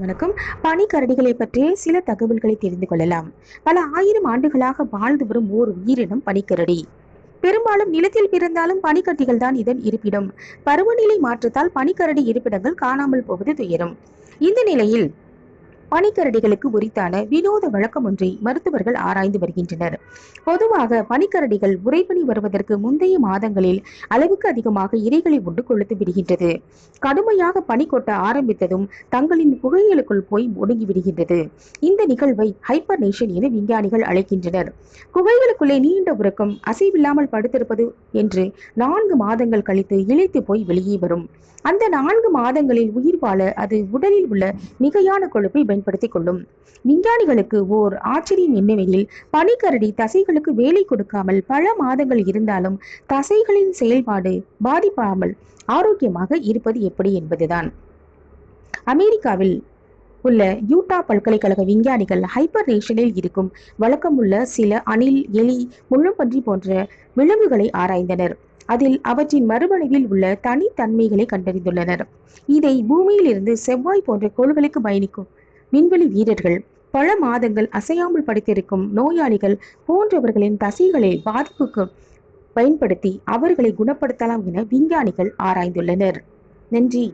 வணக்கம். பனிக்கரடிகளை பற்றிய சில தகவல்களை தெரிந்து கொள்ளலாம். பல ஆயிரம் ஆண்டுகளாக வாழ்ந்து வரும் ஓர் உயிரினம் பனிக்கரடி. பெரும்பாலும் நிலத்தில் பிறந்தாலும் பனிக்கட்டிகள் தான் இதன் இருப்பிடம். பருவநிலை மாற்றத்தால் பனிக்கரடி இருப்பிடங்கள் காணாமல் போவது துயரம். இந்த நிலையில் பனிக்கரடிகளுக்கு உரித்தான வினோத வழக்கம் ஒன்றை மருத்துவர்கள் ஆராய்ந்து வருகின்றனர். பொதுவாக பனிக்கரடிகள் உறைபனி வருவதற்கு முந்தைய மாதங்களில் அளவுக்கு அதிகமாக இறைகளை உண்டு கொளுத்து விடுகின்றது. கடுமையாக பனி கொட்ட ஆரம்பித்ததும் தங்களின் குகைகளுக்குள் போய் ஒடுங்கி விடுகின்றது. இந்த நிகழ்வை ஹைப்பர்நேஷன் என விஞ்ஞானிகள் அழைக்கின்றனர். குகைகளுக்குள்ளே நீண்ட உறக்கம் அசைவில்லாமல் படுத்திருப்பது என்று நான்கு மாதங்கள் கழித்து இழைத்து போய் வெளியே வரும். அந்த நான்கு மாதங்களில் உயிர் வாழ அது உடலில் உள்ள மிகையான கொழுப்பை பயன்படுத்திக் கொள்ளும் விஞ்ஞானிகளுக்கு ஓர் ஆச்சரியம் என்னவெனில் பனிக்கரடி தசைகளுக்கு வேலை கொடுக்காமல் பல மாதங்கள் இருந்தாலும் தசைகளின் செயல்பாடு பாதிப்பாமல் ஆரோக்கியமாக இருப்பது எப்படி என்பதுதான். அமெரிக்காவில் உள்ள யூட்டா பல்கலைக்கழக விஞ்ஞானிகள் ஹைப்பர் ரேஷனில் இருக்கும் வழக்கமுள்ள சில அணில் எலி முள்ளம்பன்றி போன்ற விலங்குகளை ஆராய்ந்தனர். அதில் அவற்றின் மறுமனைவில் உள்ள தனித்தன்மைகளை கண்டறிந்துள்ளனர். இதை பூமியிலிருந்து செவ்வாய் போன்ற கோள்களுக்கு பயணிக்கும் விண்வெளி வீரர்கள் பல மாதங்கள் அசையாமல் படுத்திருக்கும் நோயாளிகள் போன்றவர்களின் தசைகளை பாதிப்புக்கு பயன்படுத்தி அவர்களை குணப்படுத்தலாம் என விஞ்ஞானிகள் ஆராய்ந்துள்ளனர். நன்றி.